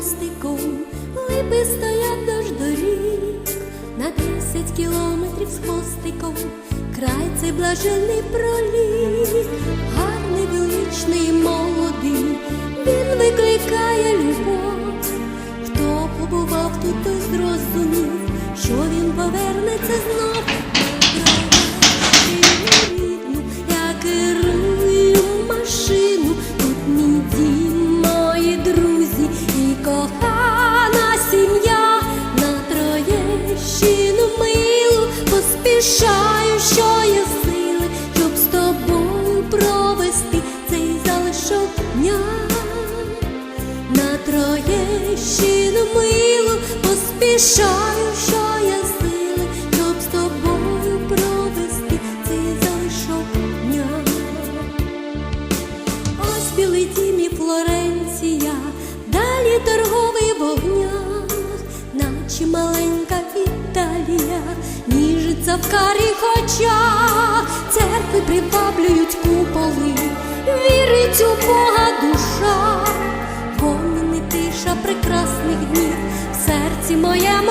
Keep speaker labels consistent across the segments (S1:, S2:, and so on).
S1: хвостиком, липи стоять дощ доріг, на десять кілометрів з хвостиком, край цей блаженний проліг, гарний, величний, молодий, він викликає любов. Хто побував тут, той зрозумів, що він повернеться знов. Троєщину милу поспішаю, що щоб з тобою провести цей залишок дня. Ось білий Флоренція, далі торговий вогнях, наче маленька Італія, ніжиться в карих очах, церкви приваблюють куполи,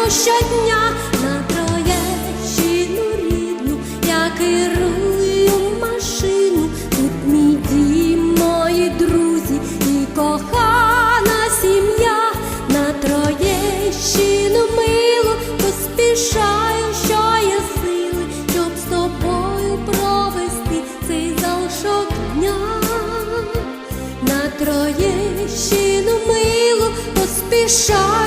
S1: щодня на троєщину рідну, я керую машину, тут мій дім, мої друзі і кохана сім'я, на троєщину милу поспішаю, що є сили, щоб з тобою провести цей залишок дня, на троєщину милу поспішаю.